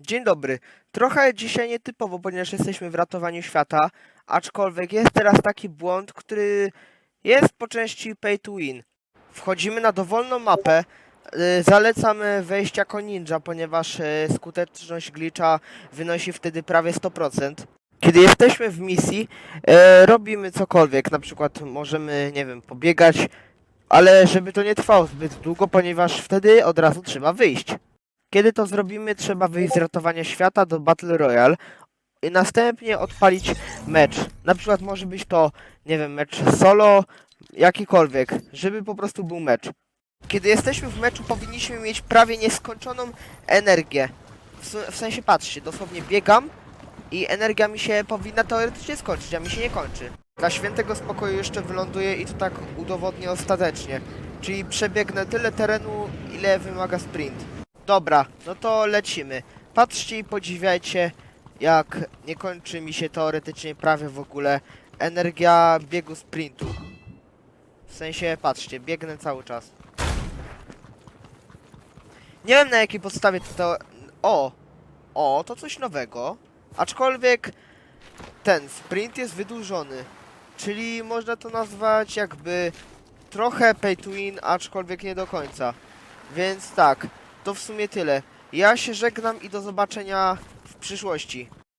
Dzień dobry. Trochę dzisiaj nietypowo, ponieważ jesteśmy w ratowaniu świata, aczkolwiek jest teraz taki błąd, który jest po części pay to win. Wchodzimy na dowolną mapę, y, zalecamy wejść jako ninja, ponieważ y, skuteczność glitcha wynosi wtedy prawie 100%. Kiedy jesteśmy w misji, y, robimy cokolwiek, na przykład możemy, nie wiem, pobiegać, ale żeby to nie trwało zbyt długo, ponieważ wtedy od razu trzeba wyjść. Kiedy to zrobimy, trzeba wyjść z ratowania świata do Battle Royale i następnie odpalić mecz. Na przykład może być to, nie wiem, mecz solo, jakikolwiek, żeby po prostu był mecz. Kiedy jesteśmy w meczu, powinniśmy mieć prawie nieskończoną energię. W, w sensie, patrzcie, dosłownie biegam i energia mi się powinna teoretycznie skończyć, a mi się nie kończy. Dla świętego spokoju jeszcze wyląduję i to tak udowodnię ostatecznie. Czyli przebiegnę tyle terenu, ile wymaga sprint. Dobra, no to lecimy. Patrzcie i podziwiajcie, jak nie kończy mi się teoretycznie prawie w ogóle energia biegu sprintu. W sensie, patrzcie, biegnę cały czas. Nie wiem na jakiej podstawie to... O! O, to coś nowego. Aczkolwiek ten sprint jest wydłużony. Czyli można to nazwać jakby trochę pay to win, aczkolwiek nie do końca. Więc tak, to w sumie tyle. Ja się żegnam i do zobaczenia w przyszłości.